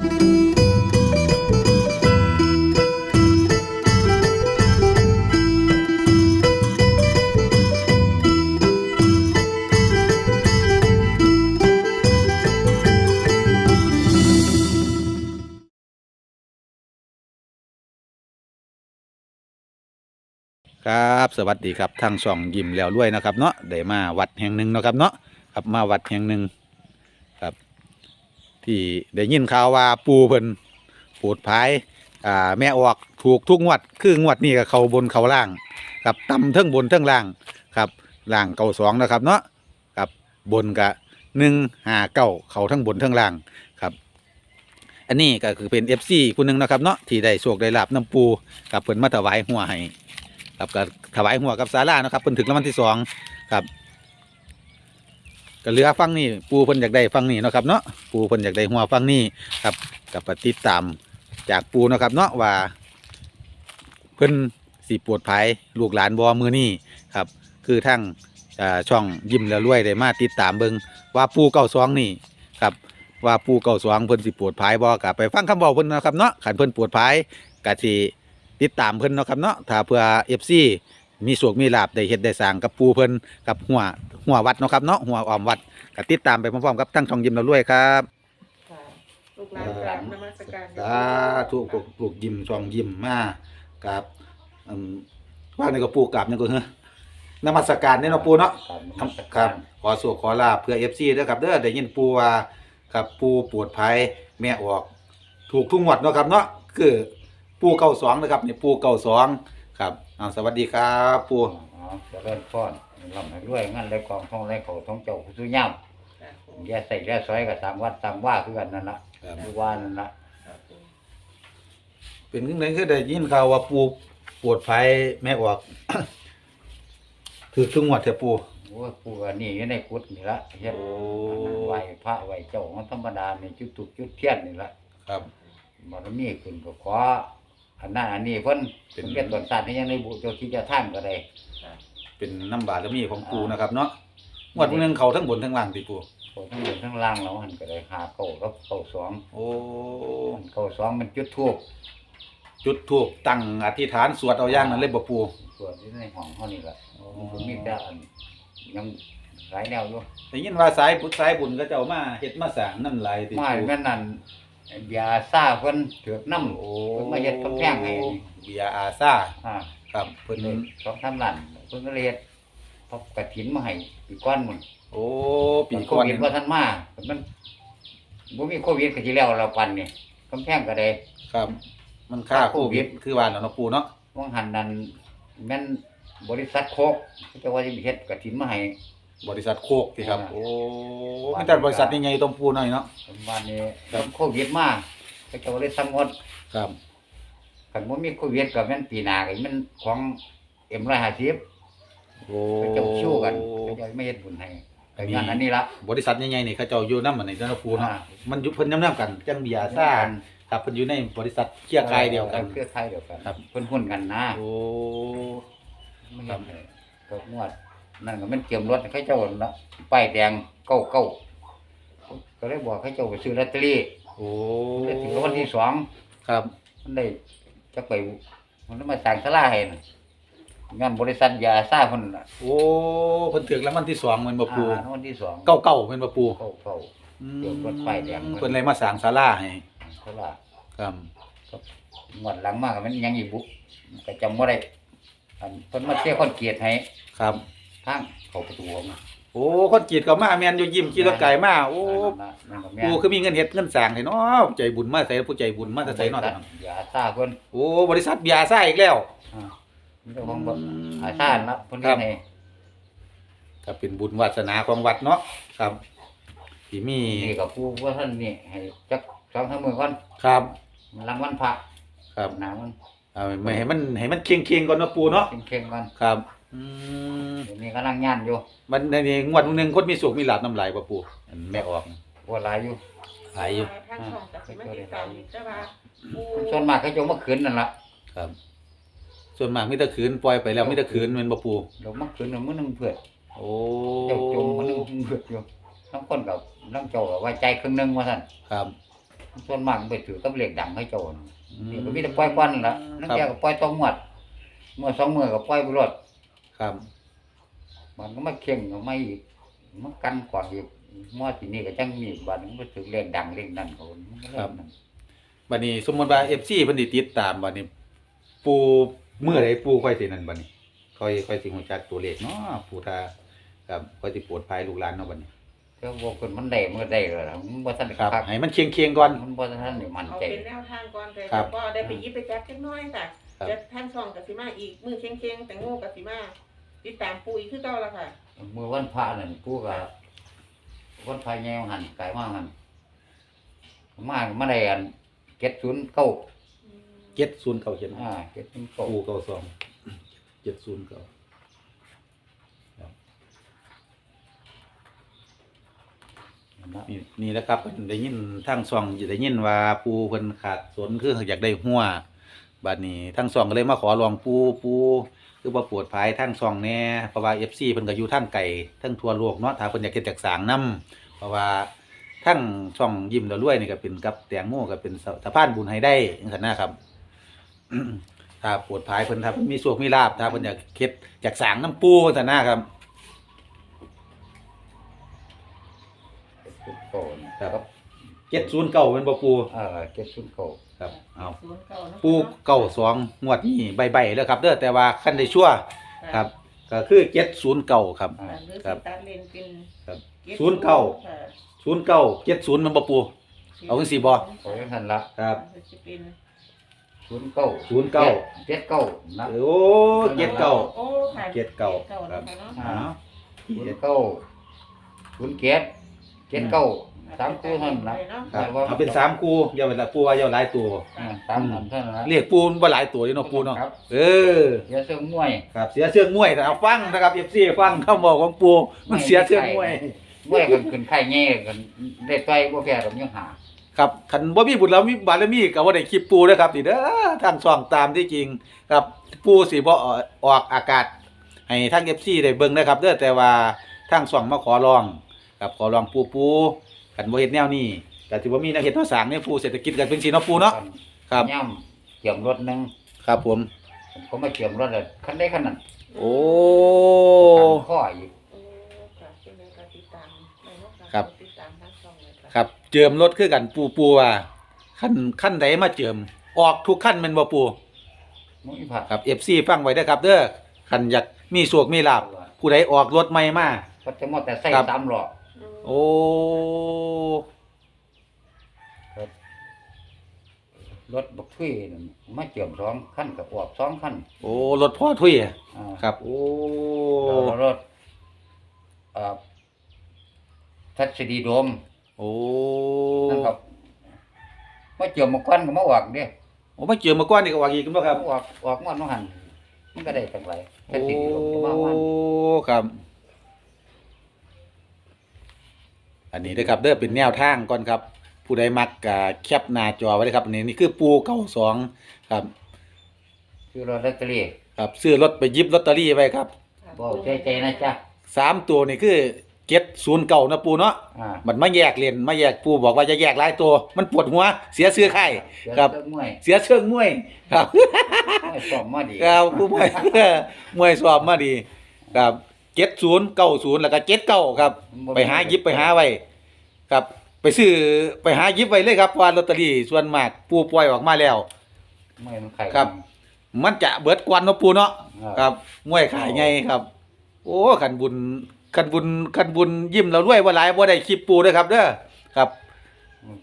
ครับสวัสดีครับทางช่องยิ้มแล้วรวยนะครับเนาะได้มาวัดแห่งหนึ่งนะครับเนาะครับมาวัดแห่งหนึ่ง ที่ได้ยินข่าวว่าปูเพิ่นปูดพายอ่าแม่ออกถูกทุกงวด คืองวดนี้ก็เขาบนเขาล่างครับต่ำเทิงบนเทิงล่างครับล่างเก่าสองนะครับเนาะครับบนกะหนึ่งห้าเก้าเขาทั้งบนทั้งล่างครับ อันนี้ก็คือเป็นเอฟซีผู้หนึ่งนะครับเนาะที่ได้โชคได้ลาบน้ำปูกับเพิ่นมาถวายหัวให้ครับก็ถวายหัวกับศาลานะครับเพิ่นถึงรางวัลที่สองครับ ก็เหลือฟังนี่ปูเพิ่นอยากได้ฟังนี่เนาะครับเนาะปูเพิ่นอยากได้หัวฟังนี่ครับกับปฏิดตามจากปูเนาะครับเนาะว่าเพิ่นสีปวดภายลูกหลานบอมือนี่ครับ คือทั้งช่องยิ้มแล้วรวยได้มาติดตามเบิงว่าปูเก้าสองนี่ครับว่าปูเก้าสองเพิ่นสิปวดภายบอกัไปฟังคำบอกเพิ่นนะครับเนาะขันเพิ่นปวดภายกะสิติดตามเพิ่นนะครับเนาะถ้าเพื่อเอฟซีมีสวกมีลาบได้เฮ็ดได้สางกับปูเพิ่นกับหัว หัววัดเนาะครับเนาะหัวออมวัดก็ติดตามไปพร้อมๆกับทั้งช่องยิ้มเราด้วยครับค่ะลูกหลานกราบนมัสการสาธุปลูกปลูกยิ้มช่องยิ้มมากับอืมว่าในก็ปูกราบนี่ก็เฮ้อนมัสการเนี่ยเนาะปูเนาะครับครับขอสวกขอลาบเพื่อ FC เด้อครับเด้อได้ยินปูว่าครับปูปวดภัยแม่ออก ถูกทุกงวดเนาะครับเนาะคือปูเก้าสองนะครับนี่ปูเก้าสองครับเอาสวัสดีครับปู อ๋อเจะเริ่มฟ้อน ลำให้รวยงั้นเลยกองท้องไรเขาท้องเจ้าผู้สุย่ำแย่ใส่แย่ซอยกับตามวัดตามว่าคือกันนั่นละครับ คือว่านั่นละเป็นขึ้นไหนคือได้ยินข่าวว่าปูปวดภัยแม่ออก ถือทุกงวดเถอะปู โอ้ยผู้อันนี้อยู่ในกุฏนี่ละเฮ็ดโอ้ไหวพระไหวเจ้าของธรรมดานี่จุดตุกจุดเทียนนี่ละครับ บารมีขึ้นก็ขออันนั้นอันนี้เพิ่นเป็เป็นนเก็บตนสัตว์ที่ยังในบุเจ้าที่เจะท่านก็ได้ เป็นน้ำบาดมีของปูนะครับเนาะงวดหนึงเขาทั้งบนทั้งล่างติปูโอ้ทั้งบนทั้งล่างแล้วหันก็ได้หาเก้ากับเก้าสองโอ้เก้าสองมันจุดทูบจุดทูบตั้งอธิษฐานสวดเอาอย่างนั้นเลยบ่ปูส่วนที่ในห้องเฮานี่ละมันก็มีแต่อันยังหลายแนวอยู่ได้ยินว่าสายบุญสายบุญก็เจ้ามาเฮ็ดมาสร้างน้ำลายติมาปูแม่นนั่นยาซ่าเพิ่นเถือกน้ำโอ้ เพิ่นมาเฮ็ดกำแพงให้นี่เบียร์อาซาอ่า ครับเพิ่นเพิ่นสองสามล้านเพิ่นก็เลยเฮ็ดพบกฐินมาให้ปีก้อนหมุ่นโอ้ปีโคก่อนวิดนี่บ่ทันมามันบ่มีโควิดก็สิแล้วเราปันนี่กำแพงก็ได้ครับ มันค่าโควิดคือว่าแล้วเนาะปูเนาะวงหันนั้นแม่นบริษัทโคกเขาจะว่าสิเฮ็ดกฐินมาให้บริษัทโคกสิครับอ่าโอ้มีแต่บริษัทใหญ่ๆต้องปูหน่อยเนาะบ้านนี้โควิดมาเขาเจะเลยสั่งงดครับ คันบ่มีโควิดก็แม่นปีหน้าก็มันของ M150 โอ้เขาเจะชู้กันเขาเจะไม่เฮ็ดบุญให้แต่งานอันนี้ละ บริษัทใหญ่ๆนี่เขาเจ้าอยู่นำมันนี่เนาะปูเนาะอ่า มันอยู่เพิ่นนำๆกันจังเบียร์ซ่าครับเพิ่นอยู่ในบริษัทเครือข่ายเดียวกัน เครือข่ายเดียวกันครับ เพิ่นหุ้นกันนะโอ้ไม่เฮ็ดให้ก็งวด นั่นก็มันเตรียมรถให้เขาเจ้าละป้ายแดงเก้าเก้าก็เลยบอกให้เจ้าไปซื้อลอตเตอรี่โอ้ ได้ถึงรางวัลที่สองครับ มันได้ จักไปมันได้มาสร้างศาลาให้น่ะงานบริษัทยาซ่าเพิ่นน่ะโอ้เพิ่นถึกรางวัลที่สองแม่นบ่ปูอ่ารางวัลที่สองเก้าเก้าแม่นบ่ปูเก้าเก้า อืมเดี๋ยวรถป้ายแดง เพิ่นเลยมาสร้างศาลาให้ศาลาครับงวดหลังมากมันยังอีกบุก็จำบ่ได้อันเพิ่นมาเที่ยวคอนเกรียตให้ครับ ทางเข้าประตูของ โอ้คนจีดก็มาแม่นอยู่ยิ้มขี่รถไก่มาโอ้นั่นก็แม่ปูคือมีเงินเฮ็ดเงินสร้างให้เนาะใจบุญมาใส่ผู้ใจบุญมาแต่ใส่เนาะยาซ่าเพิ่นโอ้บริษัทเบียร์ซ่าอีกแล้ว อ่ามันก็ของบ่อืมอาซ่านะเพิ่นครัเฮ็บดให้ก็เป็นบุญวาสนาของวัดเนาะครับที่มีนี่ก็ผู้ว่าท่านนี่ให้จักสองสามมื้อก่อนครับรางวัลพระครับหนามันเอาไม่ให้มันให้มันเคียงเคียงๆก่อนเนาะปูเนาะเข่งๆก่อนครับ อืมเดี๋ยวนี้กำลังย่านอยู่มันในนี้งวดหนึงคนมีสุขมีลาบน้ำลายบ่ปูอันแม่ออกบ่หลายอยู่หลายอยู่ทางช่องกับสิมาติดตามอีกแต่ว่าปูส่วนมากเขาจะเอามาคืนนั่นล่ะครับ ส่วนมากมีแต่คืนปล่อยไปแล้วมีแต่คืนแม่นบ่ปูเดี๋ยวมาคืนเอามื้อหนึงเพื่อโอ้เจ้าจมมื้อหนึงเพื่ออยู่น้ำคนกับน้ำเจ้าก็ไว้ใจครึ่งหนึงว่าซั่นครับส่วนมากมันไปถือกับเลขดังให้เจ้าน่ะนี่ก็มีแต่ปล่อยควันละนั่นแกก็ปล่อยต้องงวดเมื่อสองมื้อก็ปล่อยบ่รอด ครับมันก็มาเข่งก็ไม่อีกมันกันกว่าอีกมอที่นี่ก็จังมีบัดมันไปถือเลขดังเลขนั้นเขามันก็เลยนั่นบัดนี้สมมุติว่า FC เพิ่นสิติดตามบัดนี้ ปูมื้อใดปูค่อยสินั่นบัดนี้ ค่อยค่อยสิฮู้จักตัวเลขเนาะปูถ้าครับค่อยสิโปรดภัยลูกหลานเนาะบัดนี้แต่ว่าคนมันได้มันก็ได้แล้วล่ะมันบ่ทันได้ครับคักให้มันเคียงๆก่อน มันบ่ทันได้มั่นเอาใจเป็นแนวทางก่อนแต่ครับก็ได้ไปหยิบไปจับเล็กน้อยค่ะครับ จะท่านซองกับสิมาอีกมือเค้งๆแต่โง่กับสิมา ติดตามปูอีกคือเก่าละค่ะ มื้อวันพระนั่นกูก็วันพระแยวหันกายมาหันมามาได้อัน709 70เก่าเขียนอ่า709ปูเก่าสอง70เก่าครับนี่นี่แหละครับเพิ่นได้ยินทางช่องสิได้ยินว่าปูเพิ่นขาดสนคืออยากได้หัวบัดนี้ทางช่องก็เลยมาขอลองปูปู คือบ่ปวดภายทางช่องแน่เพราะว่า FC เพิ่นก็อยู่ทางไกลทั้งทั่วโลกเนาะถ้าเพิ่นอยากเฮ็ดจากสางนํเพราะว่าทั้งช่องยิ้มแล้วรวยนี่ก็เป็นกับแตงโมก็เป็นสะพานบุญให้ได้จังซั่นนะครับถ้าปวดภายเพิ่นถ้าเพิ่นมีโชคมีลาภถ้าเพิ่นอยากเฮ็ดจากสางน้ำปูจังซั่นนะครับครับ 709เป็นบ่ปูเออ709ครับเอาศูนย์เก่าเนาะปูเก้าสองงวดนี้ใบๆแล้วครับเด้อแต่ว่าคันได้ชั่วครับ ก็คือเจ็ดศูนย์เก้าครับอ่าหรือครัสิบตัดเลนเป็นครับจ็ดศูนย์เก้าค่ะศูนย์เก้าเจ็ดศูนย์มันบ่ปูเอาจังสิบ่โอ้ยท่านละครับสิเป็นศูนย์เก้าศูนย์เก้าเจ็ดเก้านะโอ้เจ็ดเก้าโอ้ค่ะเจ็ดเก้าเก้าครับนะคะเนาะอ่าเอาศูนย์เก้าศูนย์เจ็ดเจ็ดเก้า สามตัวเท่านั้นละครับเอาเป็นสามคู่อย่าเป็นละปูว่าอย่าหลายตัว อ่าสามอันเท่านั้นละเรียกปูมันบ่หลายตัวนี่เนาะปูเนาะครับ เออเสียเสื้อมวย ครับเสียเชือกมวยแต่เอาฟังนะครับ FC ฟังคำบอกของปูมันเสียเชือกมวย มวยกันขึ้นไข่แง่กันได้ต่อยบ่แพ้กับยังหาครับคันบ่มีบุญแล้วมีบารมีก็บ่ได้คลิปปูเด้อครับนี่เด้อทางช่องตามที่จริงครับปูสิบ่ออกอากาศ ให้ทาง FC ได้เบิ่งนะครับเด้อแต่ว่าทางช่องมาขอร้องครับขอร้องปูปู คันบ่เฮ็ดแนวนี้ก็สิบ่มีแนวเฮ็ดแนวสร้างเนี่ยปูเศรษฐกิจก็เป็นสิเนาะปูเนาะ ครับ ย่ำเกี่ยมรถหนึงครับผม ผมมาเกี่ยมรถเลยคันได้คันนั้นโอ้กันข้ออีกโอ้ค่ะเป็นไงการติดตามได้เนาะะครับติดตามทางช่องเลยค่ะครับ เจิมรถคือกันปูปูว่าคันคันใดมาเจิม ออกทุกคันแม่นบ่ปู มุ้ยผัดครับ FC ฟังไว้เด้อครับเด้อคันอยากมีโชคมีลาภผู้ใดออกรถใหม่มา ก็จะมอแต่ใส่ครับ สามหลอ โอ้ รถบักทุยนั่นมาเกี่ยมสองคันกับออกสองคันโอ้รถพ่อทุยอะอ่าครับ โอ้ แล้วรถเอ่อทัศดีโดมโอ้นั่นครับมาเกี่ยวมาก้อนก็มาออกเด้โอ้มาเจอมาก่อนนี่ก็ว่าอีกกันบ่ครับ ออกออกงอนมาหันมันก็ได้จังไรทัโอ้ศดีโดมก็มาวัน ครับ อันนี้นะครับเด้อเป็นแนวทางก่อนครับ ผู้ใดมักก็แคปหน้าจอไว้เลยครับอันนี้นี่คือปู92ครับคือรถลอตเตอรี่ครับซื้อรถไปหยิบลอตเตอรี่ไว้ครับบ่ใจใจนะจ๊ะสามตัวนี่คือ709นะปูเนาะอ่ามันมาแยกเรียนมาแยกปูบอกว่าจะแยกหลายตัว มันปวดหัวเสียเสื้อไข่เดี๋ยวครับเลิกมวยเสียเชิงมวยครับมวยซ้อมมาดีครับผู้มวย มวยสอบมาดี ครับเจ็ดศูนย์เก้าศูนย์แล้วก็เจ็ดเก้าครับ ไปหาหยิบไปหาไว้ ครับ ไปซื้อไปหาหยิบไว้เลยครับเพราะว่าลอตเตอรี่ส่วนมากปูปล่อยออกมาแล้วมวยมันไข่ ครับ มันจะเบิดกวนเนาะปูเนาะอ่าครับ มวยขายไงครับ โอ้ขันบุญขันบุญขันบุญยิ้มเราด้วยว่าหลายบ่ได้คลิปปูเด้อครับเด้อครับ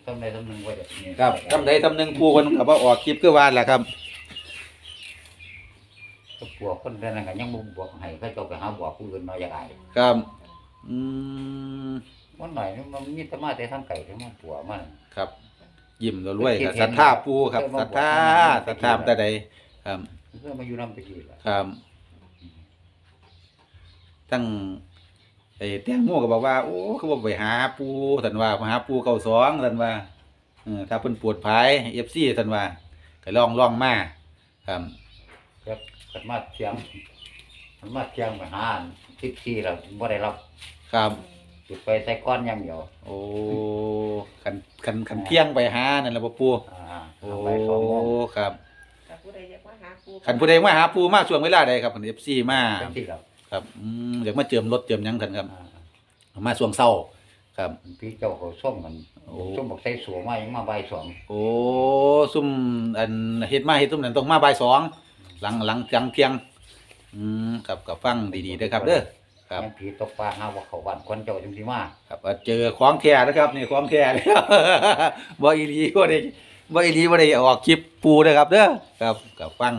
ทำใดทำหนึ่งไว้เดี๋ยวนี้ครับทำใดทำหนึ่งปูคนกับว่าออกคลิปคือว่าแหละครับ ก็บวกคนเดียวนั่นก็ยังบ่บวกให้เขาเจ้าไปหาบวกผู้อื่นมาอย่างไรครับ อืม มันหน่อยนี่มันมีแต่มาแต่ทางไก่ที่มันปัวมัน ครับ ยิ้มเรารวยคิกับดเห็นศรัทธาปูครับเออศรัทธาบอกว่าศรัทธาแต่ใดครับเพื่อมาอยู่นำไปกี่ละครับตั้งไอ้แตงโมก็บอกว่าโอ้เขาบอกไปหาปูท่านว่ามาหาปูเก่าสองท่านว่าเออถ้าเพิ่นปวดภายเอฟซีท่านว่าก็ลองลองมาครับครับขันมาเที่ยงขันมาเที่ยงไปหาทิพย์ที่เราบ่ได้รับครับ จุดไปใส่ก้อนอย่างเดียวโอ้คันคันคันเที่ยงไปหานั่นแหละบ่ปูอ่าโอ้เอาไปสองโมงครับแต่ผู้ใดอยากมาหาปูคันผู้ใดมาหาปูมาช่วงเวลาใดครับคัน FC มาเป็นที่ครับครับอืมอยากมาเจิมรถเจิมหยังกันครับ อ่ามาช่วงเช้าครับ พี่เจ้าเขาส้มกันโอ้ ส้มบอกใส่สัวมายังมาใบายสองโอ้ซุ่มอันเฮ็ดมาเฮ็ดซุ่มนั้นต้องมาบ่ายสองหลังหลังจังเที่ยงอืมครับก็ฟังดีๆเด้อครับเด้อ ครับ ยังผีตกปลาหาว่าเขาบ้านคนเจ้าจังสิมาครับเอาเจอของแท้นะครับนี่ของแท้แล้วบ่อีหลีบ่ได้บ่อีหลีบ่ได้ออกคลิปปูนะครับเด้อครับก็ฟัง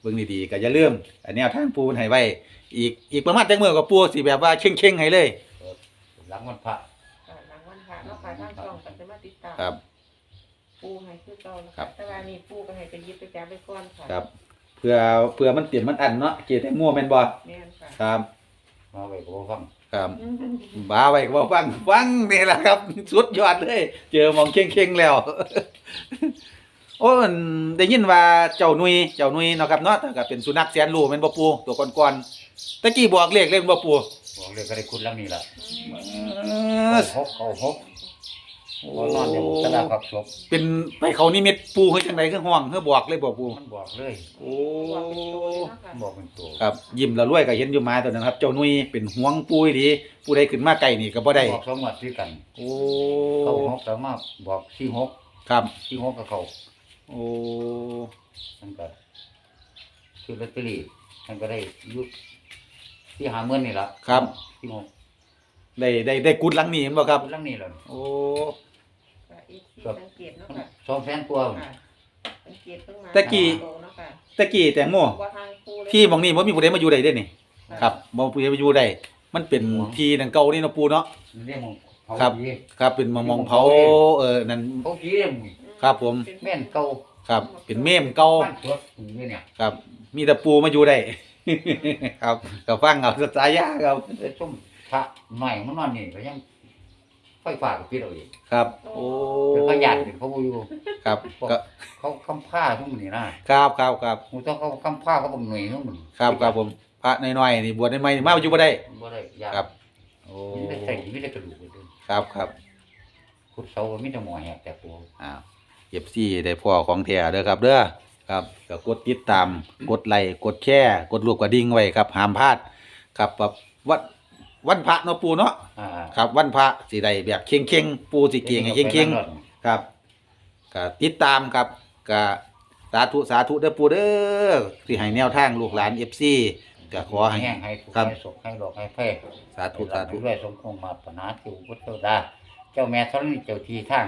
เบิ่งดีๆก็อย่าลืมอันแนวทางปูมันให้ไว้อีกอีกประมาณจักมื้อก็ปูสิแบบว่าเข่งๆให้เลยหลังวันพระค่ะหลังวันพระเนาะค่ะทางช่องก็จะมาติดตามครับ ปูให้คือเก่านะครัคะบแต่ว่านี่ปูก็ให้ไปหยิบไปจับไปก่อนค่ะครับ เพื่อเพื่อมันเตรียมมันอันเนาะเกตให้มั่วแม่นบ่แม่นค่ะ ครับ มาไว้ก็บ่ฟังครับอืมบ้าไว้ก็บ่ฟังฟังนี่แหละครับ สุดยอดเลย เจอหมองเข่งๆแล้ว โอ้มันได้ยินว่าเจ้าหนุยเจ้าหนุยเนาะครับเนาะถ้าก็เป็นสุนัขแสนรู้แม่นบ่ปูตัวก่อนๆตะกี้บอกเลขเล่นบ่ปูบอกเลยก็ได้คุณหลังนี้ล่ะเออหกเขาหก บ่นอนอยู่ตะลาพักศพเป็นไปเขานิมิตปูเฮ็ดจังไดคือห้องคือบอกเลยบ่ปูมันบอกเลยโอ้บอกเป็นตัวเลยเนาะค่ะมันบอกเป็นตัวครับยิ้มแล้วรวยก็เห็นอยู่มาตัวนั้นครับ เจ้าหนุยเป็นห่วงปูอีหลีผู้ใดขึ้นมาใกล้นี่ก็บ่ได้บอกสองงวดด้วยกันโอ้เขาหกแต่มาบอกสี่หกครับสี่หกกับเขาโอ้มันก็ซื้อลอตเตอรี่มันก็ได้อยุดที่หาเมื่อนี่ละครับสี่หกได้ได้ได้กุดหลังนี้เห็นบ่ครับหลังนี้เลยโอ้ค่ะ อีกที่สังเกตเนาะค่ะสองแสนกว่าค่ะสังเกตเพิ่งมาตะกี้โตเนาะค่ะตะกี้แตงโมว่าทางปูเลยที่หมองนี้บ่มีผู้ใดมาอยู่ได้เด้นี่ครับบ่มีผู้ใดมาอยู่ได้มันเป็นที่ดังเก่านี่เนาะปูเนาะ เรียกมึงเผาครับ ผีครับเป็นมะมองเผาเออนั่น เผาผีเรียกมึงครับผมเป็นแม่นเก่าครับ เป็นเมมเก่าบ้านสวนนี่เนี่ยครับ มีแต่ปูมาอยู่ได้ ครับก็ฟังเอาสายาครับ ไอ้ส้มพระหน่อยมันนอนนี่ก็ยัง ไฟฟ้ากับพี่เราอีกครับ โอ้เป็นพยานเป็นเขาอยู่ครับก็เขาคำผ้าทุกมันนี่นะครับครับครับมูต้องเขาคำผ้าเขาบ่หน่วยทุกมันครับครับผมพระน้อยๆนี่บวชได้ไหมมาอยู่บ่ได้บ่ได้ยากครับโอ้มีแต่ใส่มีแต่กระดูกเลยครับครับขุดเสามีแต่หมอแหกแต่ปูอ้าวเก็บซี่ได้พ่อของแท้เด้อครับเด้อครับก็กดติดตามกดไลค์กดแชร์กดลูกกระดิ่งไว้ครับห้ามพลาดครับแบบวัน วันพระเนาะปูเนาะอ่าครับ วันพระสิได้แบบเข่งๆปูสิเกียงให้เข่งๆครับก็ติดตามครับก็สาธุสาธุเด้อปูเด้อที่ให้แนวทางลูกหลาน FC ก็ขอให้แห้งให้ถูกครับ ให้ศกให้หลอกให้แพ้สาธุสาธุด้วยสมคงมาปนาทิวพุทธดา เจ้าแม่ธรณีเจ้าที่ทาง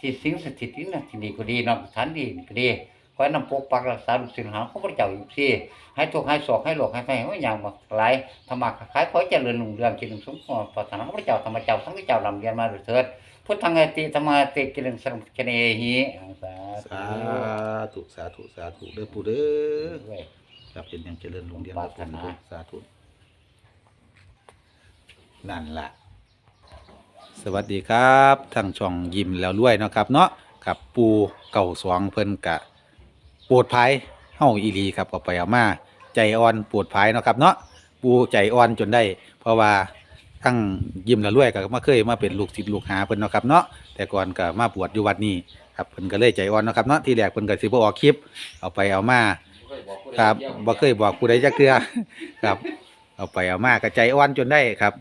ที่สิงสถิตนี่นะที่นี่ก็ดีเนำสถานดีก็ดีค อยนำปกปักรักษาลูกศิษย์หาของพระเจ้าอยู่ที่ให้ทุกให้โศกให้โลกให้แพ้ว่าอย่างมาหลายธรรมะขายขอเจริญรุ่งเรืองกินสมควรปรารถนาของพระเจ้าธรรมเจ้าทั้งที่เจ้าลำเรียนมาโดยเถิดพุทธังเอติธรรมาติกิริงสังเกเนหิสาสาธุสาธุสาธุเด้อปูเด้อด้วยครับเป็นอย่างเจริญรุ่งเรืองปรารถนาสาธุนั่นละสวัสดีครับทั้งช่องยิ้มแล้วรวยเนาะครับเนาะครับปูเก่าสองเพิ่นกะ ปวดภัยเฮาอีหลีครับเอาไปเอามาใจอ่อนปวดภัยเนาะครับเนาะปูใจอ่อนจนได้ เพราะว่าทั้งยิ้มแล้วรวยก็มาเคยมาเป็นลูกศิษย์ลูกหาเพิ่นเนาะครับเนาะแต่ก่อนก็มาบวชอยู่วัดนี้ครับเพิ่นก็เลยใจอ่อนเนาะครับเนาะที่แรกเพิ่นก็สิบ่ออกคลิป เอาไปเอามาครับบ่เคยบอกผู้ใดจักเทื่อครับ เอาไปเอามากระใจอ่อนจนได้ครับ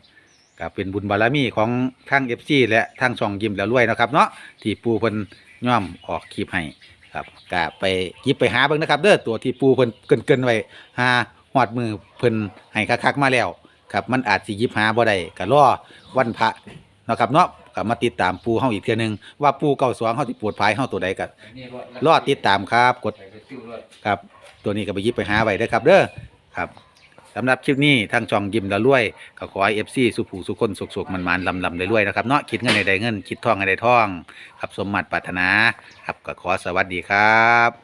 ก็เป็นบุญบารมีของทั้ง FC และทั้งช่องยิ้มแล้วรวยเนาะครับเนาะที่ปูเพิ่นย่อมออกคลิปให้ ครับก็ไปหยิบไปหาเบิ่งนะครับ เด้อตัวที่ปูเพิ่นเกินๆไว้หาหอดมือเพิ่นให้คักๆมาแล้วครับมันอาจสิหยิบหาบ่ได้ก็รอวันพระเนาะครับเนาะก็มาติดตามปูเฮาอีกเทื่อนึงว่าปูเก่าสวงเฮาสิปวดภายเฮาตัวใดก็รอติดตามครับกด ครับ ตัวนี้ก็ไปหยิบไปหาไว้เด้อครับเด้อครับ สำหรับคลิปนี้ทางช่องยิ้มแล้วรวยก็ขอให้เอฟซีสุผูสุคนสุกๆมันมันลำลำๆรวยๆนะครับเนาะคิดเงินในใดเงิน คิดทองในใดทอง ครับสมมัติปรารถนา ครับก็ขอสวัสดีครับ